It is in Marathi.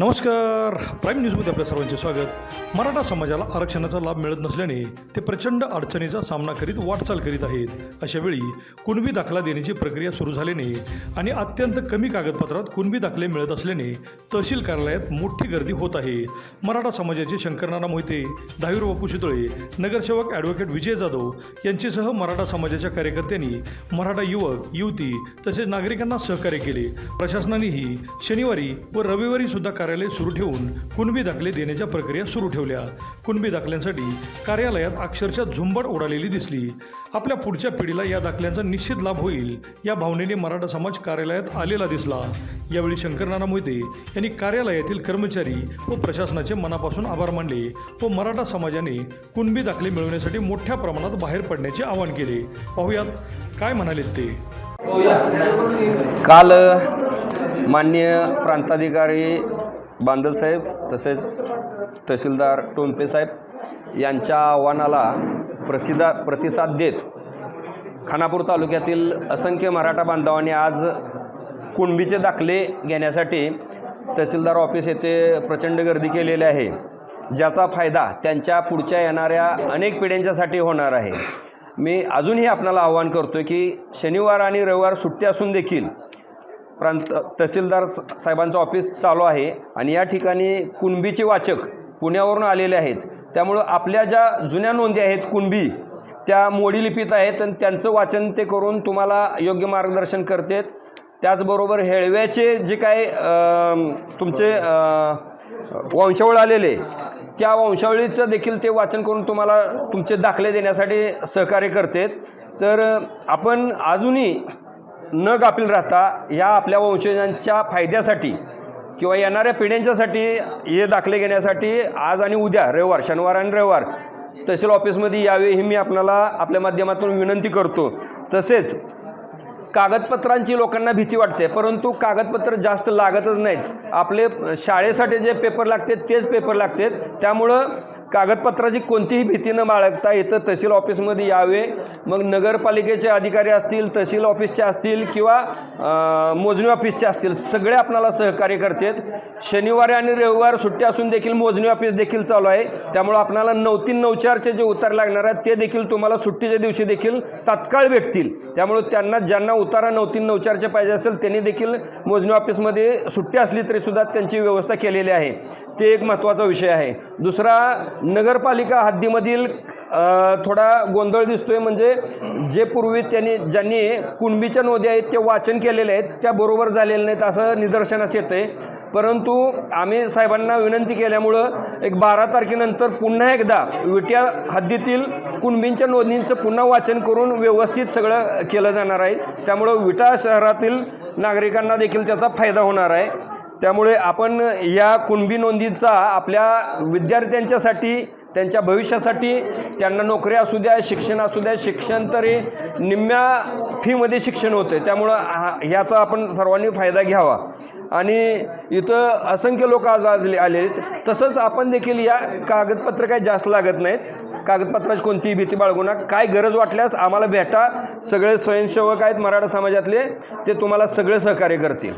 नमस्कार. प्राईम न्यूजमध्ये आपल्या सर्वांचे स्वागत. मराठा समाजाला आरक्षणाचा लाभ मिळत नसल्याने ते प्रचंड अडचणीचा सामना करीत वाटचाल करीत आहेत. अशावेळी कुणबी दाखला देण्याची प्रक्रिया सुरू झाल्याने आणि अत्यंत कमी कागदपत्रात कुणबी दाखले मिळत असल्याने तहसील कार्यालयात मोठी गर्दी होत आहे. मराठा समाजाचे शंकरनाना मोहिते दहावीर बापू शितोळे नगरसेवक ॲडव्होकेट विजय जाधव यांच्यासह मराठा समाजाच्या कार्यकर्त्यांनी मराठा युवक युवती तसेच नागरिकांना सहकार्य केले. प्रशासनानेही शनिवारी व रविवारी सुद्धा कार्यालय सुरू ठेवून कुणबी दाखले देण्याच्या प्रक्रिया सुरू ठेवल्या. कुणबी दाखल्यांसाठी कार्यालयात अक्षरशः झुंबड उडालेली दिसली. आपल्या पुढच्या पिढीला या दाखल्यांचा निश्चित लाभ होईल या भावनेने मराठा समाज कार्यालयात आलेला दिसला. यावेळी शंकरनाना मोहिते यांनी कार्यालयातील कर्मचारी व प्रशासनाचे मनापासून आभार मानले व मराठा समाजाने कुणबी दाखले मिळवण्यासाठी मोठ्या प्रमाणात बाहेर पडण्याचे आवाहन केले. पाहुयात काय म्हणाले ते? काल माननीय प्रांताधिकारी बांदल साहेब तसेच तहसीलदार टोंपे साहेब यांच्या आव्हानाला प्रसिदा प्रतिसाद देत खानापूर तालुक्यातील असंख्य मराठा बांधवांनी आज कुणबीचे दाखले घेण्यासाठी तहसीलदार ऑफिस येथे प्रचंड गर्दी केलेली आहे. ज्याचा फायदा त्यांच्या पुढच्या येणाऱ्या अनेक पिढ्यांच्यासाठी होणार आहे. मी अजूनही आपणाला आवाहन करतो आहे की शनिवार आणि रविवार सुट्टी असून देखील प्रांत तहसीलदार साहेबांचं ऑफिस चालू आहे आणि या ठिकाणी कुणबीचे वाचक पुण्यावरून आलेले आहेत. त्यामुळं आपल्या ज्या जुन्या नोंदी आहेत कुणबी त्या मोडी लिपीत आहेत आणि त्यांचं वाचन ते करून तुम्हाला योग्य मार्गदर्शन करतात त्याचबरोबर हेळव्याचे जे काय तुमचे वंशावळ आलेले त्या वंशावळीचं देखील ते वाचन करून तुम्हाला तुमचे दाखले देण्यासाठी सहकार्य करतात तर आपण अजूनही न गाफील राहता या आपल्या वंशजांच्या फायद्यासाठी किंवा येणाऱ्या पिढ्यांच्यासाठी हे दाखले घेण्यासाठी आज आणि उद्या रविवार शनिवार आणि रविवार तहसील ऑफिसमध्ये यावे ही मी आपल्याला आपल्या माध्यमातून विनंती करतो. तसेच कागदपत्रांची लोकांना भीती वाटते परंतु कागदपत्र जास्त लागतच नाहीत. आपले शाळेसाठी जे पेपर लागते तेच पेपर लागतात त्यामुळं कागदपत्राची कोणतीही भीती न बाळगता इथं तहसील ऑफिसमध्ये यावे. मग नगरपालिकेचे अधिकारी असतील तहसील ऑफिसचे असतील किंवा मोजणी ऑफिसचे असतील सगळे आपणाला सहकार्य करतात. शनिवारी आणि रविवार सुट्टी असून देखील मोजणी ऑफिस देखील चालू आहे. त्यामुळं आपणाला नऊ तीन नऊ चारचे जे उतार लागणार आहेत ते देखील तुम्हाला सुट्टीच्या दिवशी देखील तात्काळ भेटतील. त्यामुळं त्यांना ज्यांना उतारा नऊ तीन नऊ चारचे पाहिजे असेल त्यांनी देखील मोजणी ऑफिसमध्ये सुट्टी असली तरीसुद्धा त्यांची व्यवस्था केलेली आहे. ते एक महत्त्वाचा विषय आहे. दुसरा नगरपालिका हद्दीमधील थोडा गोंधळ दिसतोय म्हणजे जे पूर्वी त्यांनी ज्यांनी कुणबीच्या नोंदी आहेत ते वाचन केलेले आहेत त्या बरोबर झालेल्या नाहीत असं निदर्शनास येतं आहे परंतु आम्ही साहेबांना विनंती केल्यामुळं एक बारा तारखेनंतर पुन्हा एकदा विट्या हद्दीतील कुणबींच्या नोंदींचं पुन्हा वाचन करून व्यवस्थित सगळं केलं जाणार आहे. त्यामुळं विटा शहरातील नागरिकांना देखील त्याचा फायदा होणार आहे. त्यामुळे आपण या कुणबी नोंदींचा आपल्या विद्यार्थ्यांच्यासाठी त्यांच्या भविष्यासाठी त्यांना नोकरी असू द्या शिक्षण असू द्या शिक्षण तरी निम्म्या फीमध्ये शिक्षण होतं त्यामुळं हा ह्याचा आपण सर्वांनी फायदा घ्यावा. आणि इथं असंख्य लोक आज आले आले आहेत. तसंच आपण देखील या कागदपत्र काही जास्त लागत नाहीत. कागदपत्राची कोणतीही भीती बाळगू नका. काय गरज वाटल्यास आम्हाला भेटा. सगळे स्वयंसेवक आहेत मराठा समाजातले. ते तुम्हाला सगळे सहकार्य करतील.